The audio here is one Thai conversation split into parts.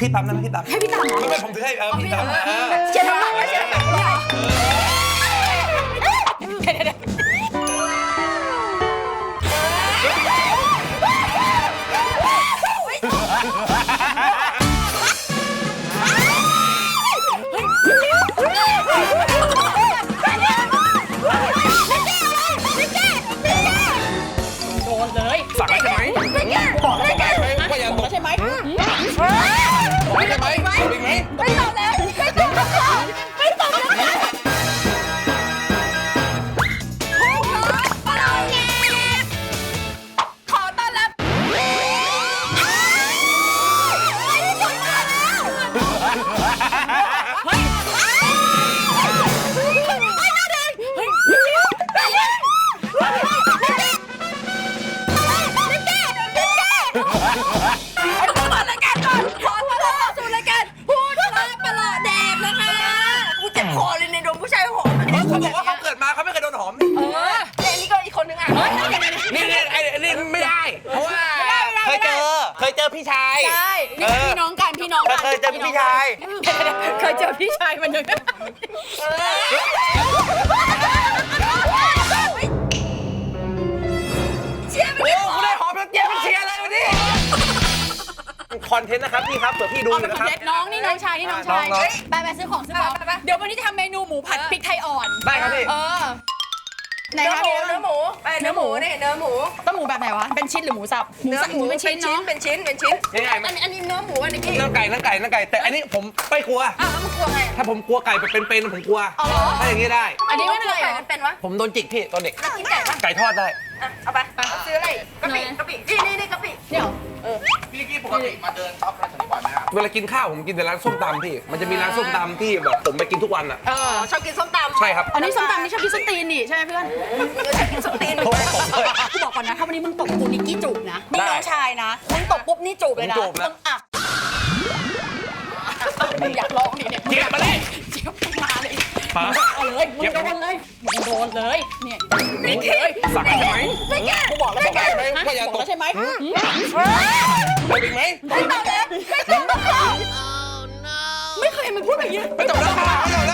พี่ตำนะพี่ตำให้พี่ตามเหรอ ไม่ไม่ผมถือให้เออพี่ตำนะเออเชียร์ทำไมวะเชียร์ทำ ไหมายใช่นี่คือพี่น้องกันพี่น้องกันเคยเจอพี่ชาย เคยเจอพี่ชายมันยังเชียร์ไม่โอ้ได้กูได้หอมแล้วเจี๊ยบเป็นเชียร์เลยวันนี้คอนเทนต์นะครับพี่ครับเผื่อพี่ดูอยู่นะครับน้องนี่น้องชายนี่น้องชายน้องไปไปซื้อของซื้อของเดี๋ยววันนี้จะทำเมนูหมูผัดพริกไทยอ่อนได้ครับพี่เออ ไหนเนื้อคะหมูเนื้อหมูไปเนื้อหมูนี่เนื้อหมูต้องหมูแบบไหนวะ เป็นชิ้นหรือหมูสับ หมูเนื้อสับหหมูมูเป็นชิ้นเนาะ เป็นชิ้นเป็นชิ้นนี่ไงอันนี้อันนี้เนื้อหมูอันนี้กี้นั่งไก่นั่งไก่นั่งไก่ แต่อันนี้ผมไม่กลัว อ้าวแล้วมันกลัวไงถ้าผมกลัวไก่เป็นเป็นๆผมกลัวอ๋อเหรอถ้าอย่างนี้ได้ อันนี้ไม่เป็นไรเหรไก่อมันเป็นวะผมโดนจิกพี่ตอนเด็กน่ากินไก่ปะไก่ทอดได้อะ เอาไปซื้ออะไรกะปิไหนกะปินี่นี่นี่กะปิเดี๋ยวพี่นิกกี้ปกติมาเดินช็อปร้านแถวนี้บ่อยไหมครับเวลากินข้าวผมกินแต่ร้านส้มตำพี่ มันจะมีร้านส้มตำที่แบบผมไปกินทุกวันอะ เออชอบกินส้มตำใช่ครับ อันนี้ส้มตำนี่ชอบกินส้มตีนนี่ใช่ไหมเพื่อนเออชอบกินส้มตีนโอ้โหตบเลยกูบอกก่อนนะถ้าวันนี้มึงตบกูนิกกี้จูบนะนี่ได้น้องชายนะมึงตบปุ๊บนี่จูบเลยนะผมจูบนะ มึงอะมึงอยากลองดิเนี่ยเจี๊ยบมาเลยเจี๊ยบมาเลย ป๋าเอาเลยมึงโดนเลยมึงโดนเลยเนี่ยโดนเลยสั่งใช่ไหมกูบอกแล้วบอกแล้วใช่ไหมฮะว่าอย่าบอกตแล้วกใช่ไหมเอาอีกไหมไม่ตอบแล้วไม่ตอบแล้วไม่เคยเห็นมันพูดแบบนี้ไม่จบแล้วค่ะไม่จบแล้ว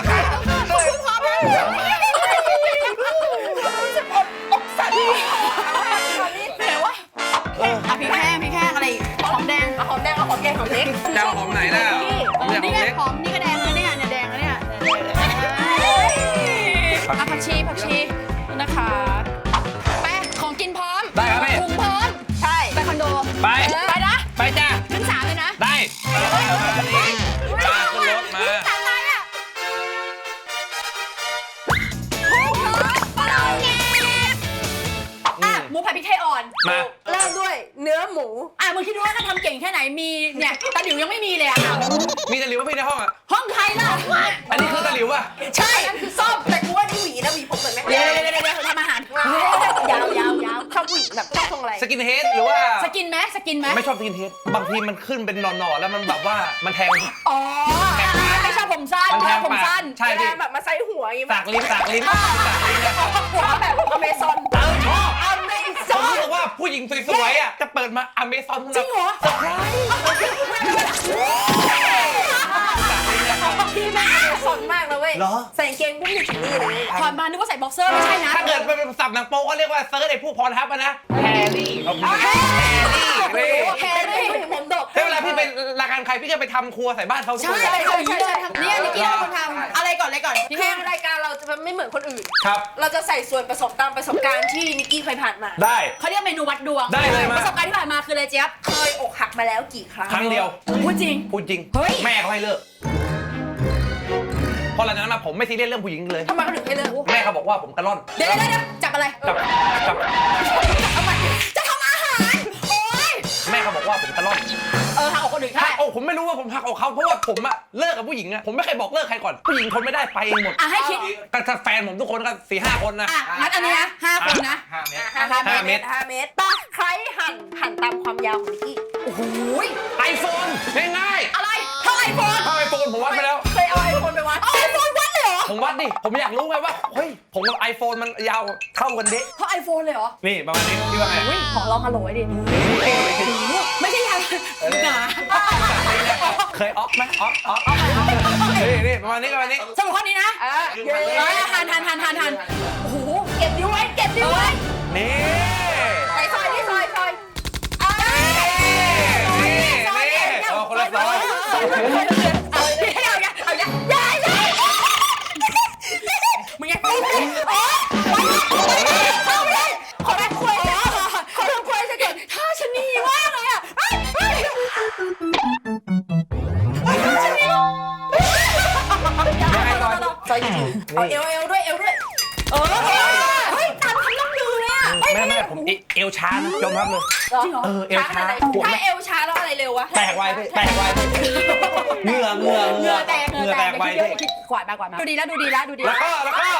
มาเริ่มด้วยเนื้อหมู อะมึงคิดดูว่าถ้าทำเก่งแค่ไหนมีเนี่ยตะหลิวยังไม่มีเลยอะมีตะหลิวป่ะพี่ในห้องอะห้องใครล่ะอันนี้คือตะหลิวป่ะใช่นั่นคือส้มแต่กูว่านี่หวีนะหวีผมเหมือนไหมเดี๋ยวเดี๋ยวเดี๋ยวเดี๋ยวทำอาหารยาวยาวยาวชอบผู้หญิงแบบชอบทรงอะไรสกินเฮดหรือว่าสกินไหมสกินไหมไม่ชอบสกินเฮดบางทีมันขึ้นเป็นหน่อๆแล้วมันแบบว่ามันแทงอ๋อไม่ชอบผมสั้นมันแทชองบผมปากสั้นใช่เวพี่ลาแบบมาไซส์หัวอย่างงี้สากลิ้นสากลิ้นสากลิ้นเนี่ยหัวแบบ งสวยๆอะจะเปิดมาอเมซอนจริงเหรอ เซอร์ไพรส์ พี่แม่สนมากเลยเว้ย เหรอ ใส่กางเกงปุ๊บนี่ถึงนี่เลยถอดมานึกว่าใส่บ็อกเซอร์ไม่ใช่นะถ้าเกิดมันเป็นสับหนังโป๊ก็เรียกว่าเซิร์ชไอ้ผู้พรทับอะนะแฮร์รี่ขอบคุณแฮร์รี่นี่แค่เป็นนี้ผู้หญิงผมดกถ้าเวลาพี่เป็นรายการใครพี่ก็ไปทำครัวใส่บ้านเขาทุกใช่คนใช่ใช่ใช่เนี่ยนิกกี้เป็นคนทำอะไรก่อนอะไรก่อนพี่คืแห้องรายการเราจะไม่เหมือนคนอื่น ครับ เราจะใส่ส่วนผสมตามประสบการณ์ที่นิกกี้เคยผ่านมา ได้เขาเรียกเมนูวัดดวง ได้เลยมาประสบการณ์ที่ผ่านมาคืออะไรเจี๊ยบ เคยอกหักมาแล้วกี่ครั้ง ครั้งเดียวพูดจริงพูดจริง เฮ้ย แม่เขาให้เลิก พอหลังจากนั้นมาผมไม่ซีเรียสเรื่องผู้หญิงเลยทำไมเขาถึงให้เลิกแม่เขาบอกว่าผมกระล่อนเดี๋ยวเดี๋ยวเดี๋ยวจับอะไรกับกับเอามาจะทำอาหารโอ๊ยแม่เขาบอกว่าผมกระล่อนเออหาออกคนอื่นหัได้กอกผมไม่รู้ว่าผมหักอกเขาเพราะว่าผมอะเลิกกับผู้หญิงอะผมไม่เคยบอกเลิกใครก่อนผู้หญิงทนไม่ได้ไปเองหมดอะให้คิดกับแฟนผมทุกคนก็สี่ห้าคนนะ อะงั้นอันนี้นะห้าคนนะห้าเมตรห้าห้าเมเมตตร รห้าเมตรปะใครหั่นหั่นตามความยาวของนิกกี้โอ้โหยไอโฟนง่ายอะไรเท่าไอโฟนๆถ้าไอ โฟนผมวัดไปแล้ว เคยเอาไอโฟนไปวัดเอาไอโฟนวัดเลยเหรอ ผมวัดดิ ผมอยากรู้ไงว่า เฮ้ย ผมกับไอโฟนมันยาวเท่ากันเด็กเท่าไอโฟนเลยเหรอนี่ประมาณนี้พี่ว่าไงอุ้ยของเราฮัลโหลไอ้ดิไม่ใช่ยาหนาเคเคยออฟไหมออฟออฟนี่นี่ประมาณนี้ประมาณนี้สรุปข้อนี้นะเออเย้เออหันหันหันหันหันโอ้โห เก็บนิ้วไว้ เก็บนิ้วไว้ นี่ รับเลยจริงเหรอเออเอวช้าถ้าเอวช้าแล้วอะไรเร็ววะแตกไวพี่แตกไวเหงื่อเหงื่อเหเหงื่งื่ออแตกเหงื่อแตกไวเดี๋ยวพี่คิดกวาดมากวาดมาดูดีแล้วดูดีแล้วดูดีแล้วก็แล้วก็อ่า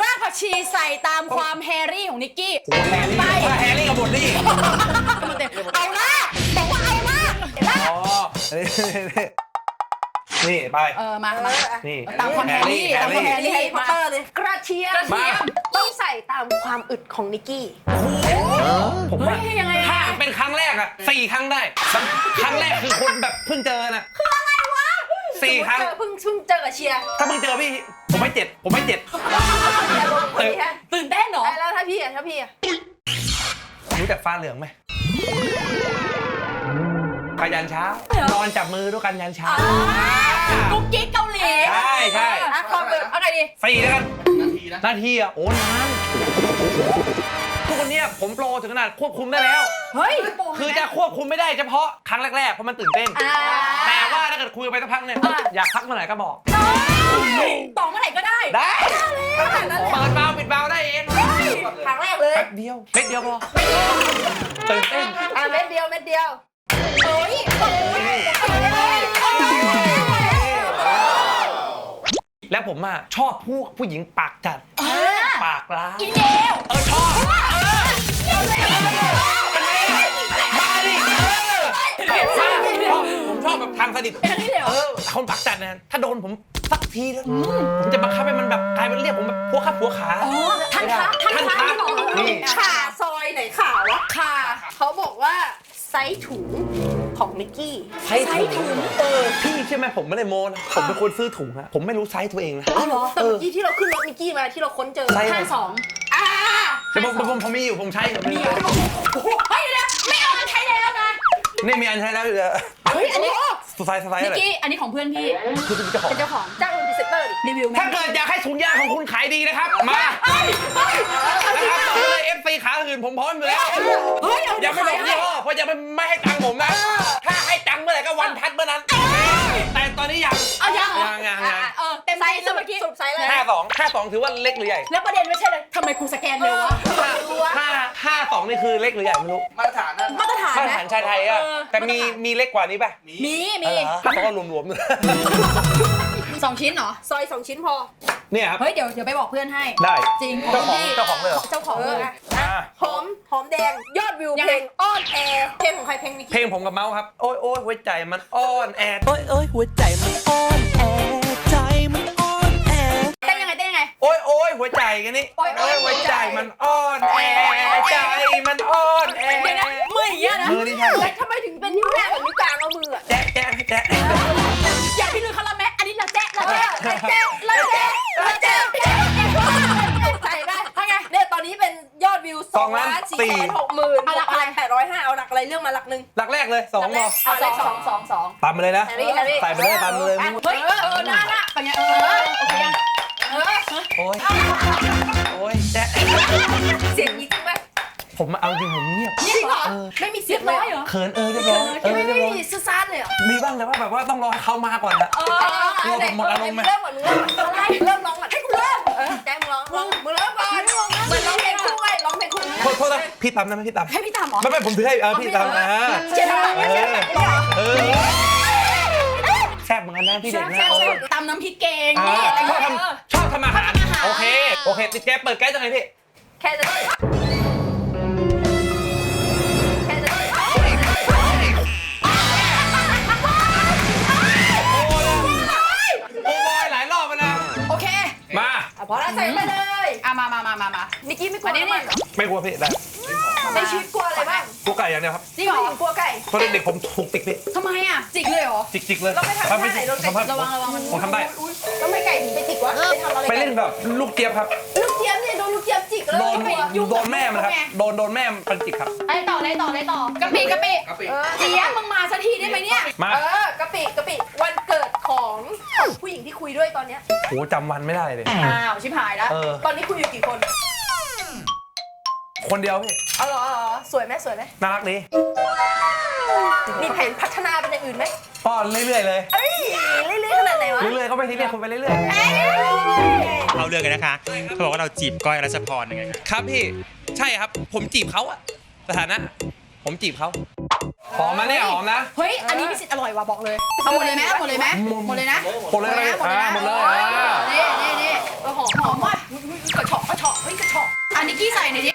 รากผักชีใส่ตามความแฮร์รี่ของนิกกี้แฮร์รี่ไปแฮร์รี่กับบทนี่เอาหน้าบอกว่าเอาหน้าอ๋อ นี่ไป เออมามานี่ตามความแฮร์รี่แฮตามร์ความรี่แฮร์นี่รี่แฮร์รี่พอตมาเตอร์เลยกระเทียมมา ต้องใส่ตามความอึดของนิกกี้ ผมเฮ้ว่ายยังไงถ้าอะเป็นครั้งแรกอะสี่ครั้งได้ ครั้งแรกคือคนแบบเพิ่งเจอนะคืออะไรวะสี่ครั้ง เจอเพิ่งเพิ่งเจอกับเชียร์ถ้าเพิ่งเจอพี่ ผมไม่เจ็ดผมไม่เจ็ดคนนี้ฮะตื่นเต้นเหรอ แล้วถ้าพี่อะถ้าพี่อะรู้จักฟ้าเหลืองไหม ไปยันเช้านอนจับมือด้วยกันยันเช้า กุ๊กกิ๊กเกาหลีใช่ใช่ อะความอึดเอาไงดีสี่แล้วกัน นาทีนะหน้าที่อะโอ้นานทุกวันเนี้ยผมโปรถึงขนาดควบคุมได้แล้ว เฮ้ยคือจะควบคุมไม่ได้เฉพาะครั้งแรกๆ เพราะมันตื่นเต้น อ่า แต่ว่าถ้าเกิดคุยกันไปสักพักเนี่ยอะ อยากพักเมื่อไหร่ก็บอกต่อเมื่อไหร่ก็ได้ได้ ขนาดนั้นเลยเปิดเบาปิดเบาได้เองครั้งแรกเลยแป๊บเดียวเม็ดเดียวพอตื่นเต้น อะเม็ดเดียวเม็ดเดียว แล้วผมอะชอบผู้ผู้หญิงปากจัด ปากร้ายอีเดวเออชอบมาดิเออชอบผมชอบแบบทางสนิทเป็นนี่เลยเหรเออคนปากจัดนะถ้าโดนผมสักทีนะผมจะบังคับให้มันแบบกลายเป็นเรียกผมแบบพวขับหัวขาอ๋อทันคะท่านคะที่บอกนี่ ขาซอยไหนขาวะค่ะเขาบอกว่า ส์ถุงของนิกกี้ไซส์ถุงเออพี่ใช่ไหมผมไม่ได้โมนะผมเป็นคนซื้อถุงอะผมไม่รู้ไซส์ตัวเองนะอ๋อเหรอแต่เมื่อกี้ที่เราขึ้นรถนิกกี้มาที่เราค้นเจอไซส์ห้าสองอ่าแต่ผมผมผมมีอยู่ผมใช้อยู่มีเหรอโอ้โหเฮ้ยเดี๋ยวไม่เอาอันใช้แล้วนะนี่มีอันใช้แล้วอยู่เลยเฮ้ยอันนี้ สไซส์สไซส์นิอะกไรกี้อันนี้ของเพื่อนพี่คือเป็นเจ้าของ เป็นเจ้าของจ้างเป็นพรีเซนเตอร์ดิรีวิวไหมถ้าเกิดอยากให้ถุงยางของคุณขายดีนะครับ มาเฮ้ยเฮ้ยเอาจริงนะครับเหรอบอกเลยเอฟซีขาอื่นผมพร้อมอยู่แล้ว เฮ้ยเอาอย่าไม่บอกยี่ห้อเพราะยังไม่ไม่ให้ตังค์ผมนะ ถ้าให้ตังค์เมื่อไหร่ก็วันทัดเมื่อนั้นแต่ตอนนี้ยังเอายังเหรอยังยังยังเออเต็มไซใจส์แล้วเมื่อกี้สุดไซส์เลยห้าสองห้าสองถือว่าเล็กหรือใหญ่แล้วประเด็นไม่ใช่เลยทำไมกูสแกนเร็ววะห้าห้าสองนี่คือเล็กหรือใหญ่ไม่รู้มาตรฐานนะมาตรฐานมาตรนะฐานชายไทยอะเออแต่มีมีเล็กกว่านี้ป่ะมีเอมีอห้าสองก็รวมๆเลยสองชิ้นเหรอซอยสองชิ้นพอเนี่ยครับเฮ้ยเดี๋ยวเดี๋ยวไปบอกเพื่อนให้ ได้จริงเจ้าของพี่เจ้าของเลยเหรอ เจ้าของเอเลอย อะอ่าหอมหอมแดงยอดวิวยังเพไงลงอ้อนแอร์เพลงของใครเพลงนิกเพลกี้งผมกับเมาส์ครับ โอ้ยโอ้ยหัวใจมันอ้อนแอดโอ้ยโอ้ยหัวใจมันอ่อนแอใจมันอ่อนแอเต้นยังไงเต้นยังไง โอ้ยโอ้ยหัวใจกันนี่โอ้ยโอ้โอ้ยยหัวใจมันอ้อนแอใจมันอ้อนแอ เดี๋ยวนะมืออย่างเงี้ยนะมือนี่ใช่ แล้วทำไมถึงเป็นนิ้วแรกกับนิ้วกลางเอามืออะแจ๊ะแจ๊ะแจ๊ะ อย่าพี่ลือคาราแมะอันนี้ละแจ๊ะละเอแจ๊ะอแล้วเจ๊ สองล้านสี่แสนหกหมื่นเอาหลักอะไรแปดร้อยห้าเอาหลักอะไรเรื่องมาหลักหนึ่งหลักแรกเลยสองบอเอาสองสองสองสองตามมาเลยนะ แฮร์รี่แฮร์รี่ใส่ไปเลยตามมาเลยเฮ้ยเออเออหน้าหน้าเป็นไงเออโอเคยังเออโอ้ยโอ้ยแจ๊ะเสียงนี้จริงไหมผมเอาจริงผมเงียบจริงเหรอไม่มีเสีเรียยงบเลร้อยยเหรอเขินเออเรียบร้อยเออไม่เรียบไม่ร้อยมีซูซานเลยเหรอมีบ้างแต่ว่าแบบว่าต้องรอให้เขามาก่อนนะ เออเริ่มก่อนเริ่มก่อนเริ่ม โทษนะพี่ตามนะพี่ตามให้พี่ตามเหรอไม่ไม่ผมถือให้เออพี่ตามนะเจ๊ทำไมเอเจ๊อทำไมเออแซ่บเหมือนกันนะพี่เด็กนะตำน้ำพริกเกงอ่านี่อะไรชอบเงี้ยทำชอบทำอาหารโอเคโอเคติดแก๊สเปิดแก๊สยังไงพี่ แค่จะ มา พอแล้วใส่ไปเลยอะมามามามามา นิกกี้ไม่กลัวอันนี้น้ำมันเหรอไม่กลัวพี่ได้ในชีวิตกลัวอะไรบ้างกลัวไก่อย่างเดียวครับจริงเหรอกลัวไก่ตอนเด็กๆผมถูกติกพี่ทำไมอะ จิกเลยเหรอ จิกๆเลยเราไปทำท่าไหนเราเด็กทำให้ระวังระวังมันผมทำได้อุ๊ยแล้วไม่ไก่ถึงไปจิกวะไปทำอะไรไปเล่นแบบลูกเจี๊ยบครับ ลู โดนไปยุ่งโดนแม่มันครับ โดนโดนแม่มันจิกครับไอ้ต่ออะไรต่ออะไรต่อกะปิกะปิกะปิ เออเจี๊ยบมึงมาสักทีได้ไหมเนี่ย มาเออกะปิกะปิวันเกิดของผู้หญิงที่คุยด้วยตอนเนี้ยโหจำวันไม่ได้เลย อ้าวชิบหายแล้วเออ ตอนนี้คุยอยู่กี่คนคนเดียวพี่เอาเหรอเอาเหรอสวยไหมสวยไหมน่ารักดีมีแผนพัฒนาเป็นอย่างอื่นไหมป้อนเรื่อยๆเลย เอ้ยเรื่อยๆขนาด ไหนวะเรื่อยๆก็ไปทีเรื่อยคนไปเรื่อยเอาเรื่องกันนะคะเขาบอกว่าเราจีบก้อยรัชพรยังไงครับๆครับพี่ ใช่ครับ ผมจีบเขาอะสถานะ ผมจีบเขาหอมนะเนี่ยหอมนะ เฮ้ย อันนี้มีสิทธิ์อร่อยว่ะบอกเลย เอาหมดเลยไหมเอาหมดเลยไหมหมดเลยนะหมดเลยก็ได้หมดเลยอ่านะหมดเลยโอ้อ่า นี่นี่นี่เออหอมหอมว่ะกระเฉาะกระเฉาะเฮ้ยกระเฉาะอันนี้กี้ใส่หน่อยดิ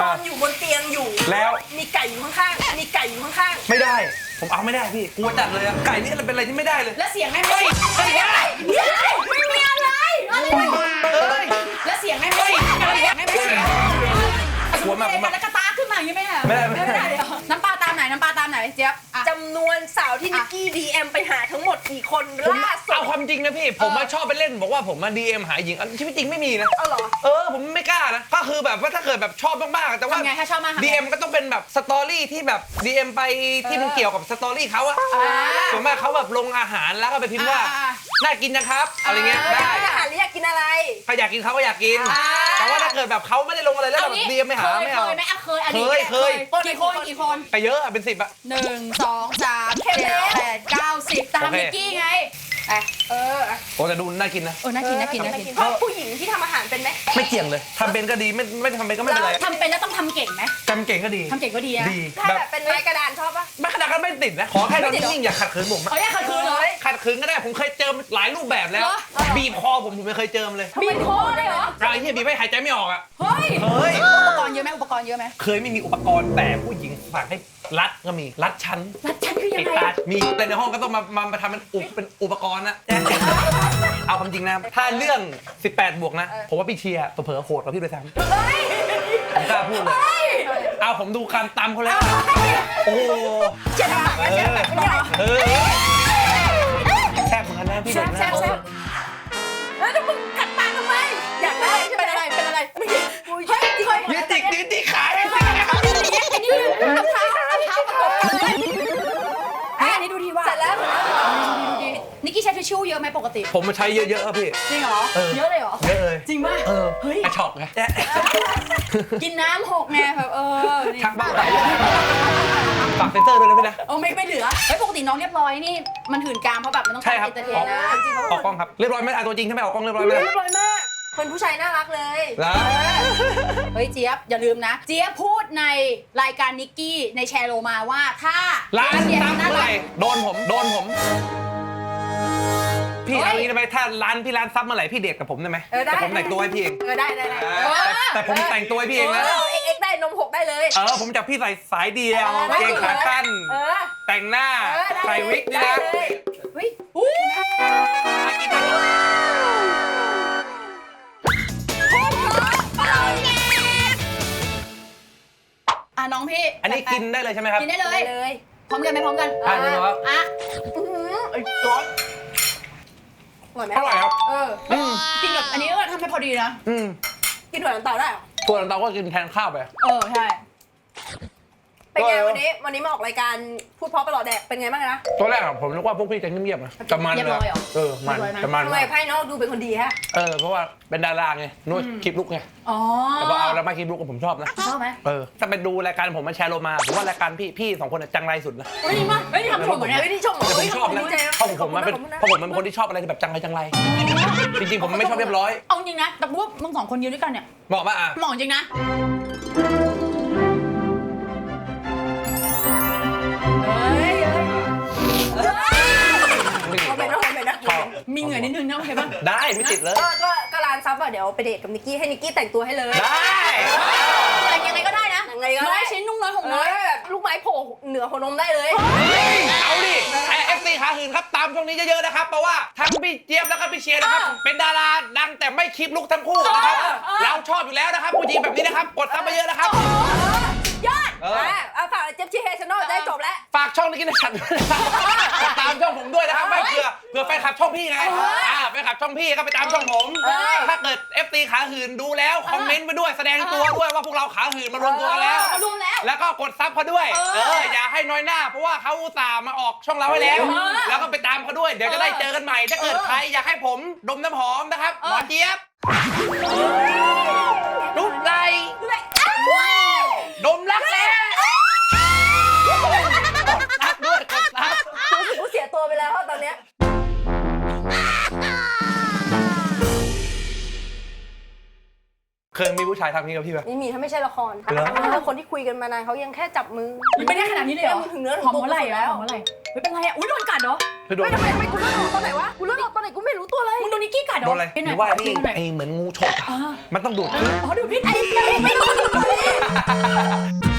นอ่าอนอยู่บนเตียงอยู่แล้ว มีไก่อยู่ข้างๆมีไก่อยู่ข้างไม่ได้ ผมเอาไม่ได้พี่กลัวจัดเลยอะไก่นี่มันเป็นอะไรที่ไม่ได้เลยแล้วเสียงแม่งเฮ้ยเฮ้ยไม่มีอะไรอะไรเฮ้ยแล้วเสียงแม่งไม่อะไรแม่งไม่เสียง กลัวมากกลัวมากแล้วกระตาขึ้นมาอย่างนี้ไหมอะไม่ได้ไม่ได้ไม่ได้เลยเหรอน้ำปลาตามไหนน้ำปลาตามไหนเจี๊ยบอะๆจำนวนสาวที่นิกกี้ดีเอ็มไปหาทั้งหมดกี่คนผมล่าสุด เอาความจริงนะพี่ ผมมาชอบไปเล่นบอกว่าผมมาดีเอ็มหาหญิงอันชีวิตจริงไม่มีนะ เอาเหรอ เออ ผมไม่กล้านะ ก็คือแบบว่าถ้าเกิดแบบชอบมากๆแต่ว่าทำไงถ้าชอบมากทำไง ดีเอ็มก็ต้องเป็นแบบสตอรี่ที่แบบดีเอ็มไปที่มันเกี่ยวกับสตอรี่เขาอะอ่า ส่วนมากเขาแบบลงอาหารแล้วก็ไปพิมพ์ว่าอ่า น่ากินนะครับอะไรเงี้ยได้ได้อาหารหรืออยากกินอะไร ใครอยากกินเขาก็อยากกิน อ่า แต่ว่าถ้าเกิดแบบเขาไม่ได้ลงอะไรแล้วแบบดีเอ็มไม่หาไม่เอา เคยไหมอะเคยอันนี้เคยเคย กี่คนกี่คนไปเยอะอะเป็นสิบอะ หนึ่งสองสามเจ็ดแปดเก้าสิบตามโอเคมิกกี้ไง ไปเออโอ้แต่ดูน่ากินนะ เออน่ากินน่ากินน่ากินเพราะผู้หญิงที่ทำอาหารเป็นไหมไม่เกี่ยงเลยทำเป็นก็ดีไม่ไม่ทำเป็นก็ไม่เป็นไรทำเป็นแล้วต้องทำเก่งไหมจำเก่งก็ดีทำเก่งก็ดีนะดีถ้าแบบแบบเป็นไม้กระดานชอบปะไม่ขนาดกันไม่ติดนะขอแค่เรานิ่งๆอย่าขัดขืนผมอะเอาแยกขัดคืนเลยขัดขืนก็ได้ผมเคยเจอหลายรูปแบบแล้วเหรอบีบคอผมผมไม่เคยเจอมันเลยบีบคอเลยเหรออะไรที่บีบไม่หายใจไม่ออกอะเฮ้ยเฮ้ยอุปกรณ์เยอะไหมอุปกรณ์เยอะไหมเคยไม่มีอุปกรณ์แต่ผู้หญิงสั่งให้ รัดก็มีรัดชั้นรัดฉันคือยัติงดไงตามีแต่ในห้องก็ต้องมามามาทำเป็นอุปเป็นอุปกรณ์นะเอาความจริงนะถ้าเรื่อง 18 บวกนะ ผมว่าพี่เชียร์เผลอๆโหดกว่าพี่ด้วยซ้ำผมกล้าพูดเลยเอาผมดูการตำเขาแล้ว โอ้โหเจ็บปากแล้วเจ็บปากไม่ได้เออแซ่บเหมือนกันนะพี่เด็กนะแซ่บแซ่บแล้วเดี๋ยวมึงกัดปากทำไม อยากได้ใช่ไหมเป็นอะไร เป็นอะไรเมื่อกี้เฮ้ยเคยยืดจิกยืดจิกขาเลยไอ้นี่กั ประอันนี้ดูดีว่ะเสร็จแล้วดูดีนิกกี้ใช้ทิชชู่เยอะไหมปกติ ผมมาใช้เยอะๆครับพี่ จริงเหรอ เออ เยอะเลยเหรอ เยอะเลยจริงป่ะเออเฮ้ย กระชอกไงกินน้ำหกไงแบบเออนี่ชักบ้างไปฝากเซนเซอร์ด้วยนะพี่นะ โอ้ไม่ไม่เหลือเฮ้ยปกติน้องเรียบร้อยนี่มันหื่นกามเพราะแบบมันต้องใช่ครับ เอนเตอร์เทนอกนะจริงๆออกกล้องครับ เรียบร้อยไหมอะตัวจริงใช่ไหมออกกล้องเรียบร้อยไหมเรียบร้อยมาก คนผู้ชายน่ารักเลยแล้วเฮ้ยเจี๊ยบอย่าลืมนะ เจี๊ยบพูดในรายการนิกกี้ในแชร์โลมาว่าถ้าร้านเจี๊ยบตามน่าเมื่อไหรัร่ก โดนผมโดนผม พี่เฮ้ย เอางี้ได้ไหมถ้าร้านพี่ร้านซับเมื่อไหร่พี่เดทกับผมได้ไหมเออได้แต่ผมแต่งตัวให้พี่เอง เออได้ได้ได้เออแต่แต่ผมแต่งตัวให้พี่เองนะ เออเอ็กเอ็กได้นมหกได้เลยเออผมจับพี่ใส่สายเดียวเออได้เกงขาสั้นเออ แต่งหน้าเออได้ใส่วิกนี่ได้นะเลยเฮ้ยอู้ อะน้องพี่อันนี้กินได้เลยใช่ไหมครับกินได้เลยได้เลย พร้อมกันไหมพร้อมกันอะเดี๋ยวครับอะอื้อหือไอ้ร้อนอร่อยไหมอร่อยครับ เอออืมกินกับอันนี้ก็ทำให้พอดีนะ อืมกินถั่วลันเตาได้เหรอ ตัวเราก็กินแทนข้าวไป เออ ใช่ เป็นไงวันนี้วันนี้มาออกรายการพูดเพราะประหลอดแดกเป็นไงบ้างนะตัวแรกอะผมนึกว่าพวกพี่จะเงียบๆนะแต่มันเรียบร้อยเหรอ เออมันเรียบร้อยไหมแต่มันทำไมไพ่น้องดูเป็นคนดีฮะ เออเพราะว่าเป็นดาราไงนู่นคลิปลุกไงอ๋อแต่พอเอาแล้วมาคลิปลุกผมชอบนะชอบไหมเออถ้าไปดูรายการผมมาแชร์โลมาผมว่ารายการพี่พี่สองคนอะจังไรสุดนะเฮ้ยมาเฮ้ยทำถูกเหมือนเนี่ยเฮ้ยนี่ชมแต่ผมชอบนะดีใจเพราะผมมันเป็นเพราะผมมันเป็นคนที่ชอบอะไรที่แบบจังไรจังไรจริงๆผมไม่ชอบเรียบร้อยเอาจริงนะแต่กูว่ามึงสองคนยืนด้วยกันเนี่ยเหมาะปะอะเหมาะจริงนะ มีเหงื่อนิดนึงนะโอเคป่ะได้ไม่ติดเลย ก็ก็ก็ร้านซับอะเดี๋ยวไปเดทกับนิกกี้ให้นิกกี้แต่งตัวให้เลยได้ แต่ยังไงก็ได้นะยังไงก็ได้น้อยชิ้นนุ่งน้อยห่มเอน้อยอแบบลูกไม้โผล่เหนือหัวนมได้เลย เอาดิไอเอฟซีขาหืนครับตามช่วงนี้เยอะๆนะครับ เพราะว่าทั้งพี่เจี๊ยบแล้วก็พี่เชียร์นะครับ เป็นดาราดังแต่ไม่คลิปลุกทั้งคู่นะครับเราชอบอยู่แล้วนะครับผู้หญิงแบบนี้นะครับ กดซับมาเยอะนะครับ ยอดเออ อะเอาฝากเจ็บชีเฮชแนลได้จบแล้ว ฝากช่องนี้กินในฉันด้วยนะครับ ตามช่องผมด้วยนะครับไม่เผื่อเผื่อแฟนคลับช่องพี่ไงอ่าแฟนคลับช่องพี่ก็ไปตามช่องผมเอ้ยถ้าเกิด FT ขาหืนดูแล้วคอมเมนต์ไปด้วยแสดงตัวด้วยว่าพวกเราขาหืนมารวมตัวกันแล้วมารวมแล้ว แล้วก็กดซับเขาด้วยเออเอออย่าให้น้อยหน้า เพราะว่าเขาอุตส่าห์มาออกช่องเราไว้แล้วเออแล้วก็ไปตามเขาด้วย เดี๋ยวจะได้เจอกันใหม่ ถ้าเกิดใครอยากให้ผมดมน้ำหอมนะครับหมอเจี๊ยบรูปไรดมรักแร้รั ชายทำนี้กับพี่ไหม นี่มีถ้าไม่ใช่ละครเหรอแล้วคนที่คุยกันมานานเขายังแค่จับมือยังไม่ได้ขนาดนี้เลยเหรอถึงเนื้อถึงหอมตัวเมื่อไหร่แล้แล้ววหอมเมื่อไหร่ไม่เป็นไรอะอุ้ยโดนกัดเหรอคือโดนไม่ทำไมทำไมกูเลือดออกตอนไหนวะกูเลือดออกตอนไหนกูไม่รู้ตัวเลยมึงโดนนิกกี้กัดเหรอโดนอะไรเป็หไงรือว่านี่เป็นไงไอเหมือนงูฉกอะอ่ามันต้องดูดพิษอ๋อดูพิษไอ้ไม่รู้ตัวเลย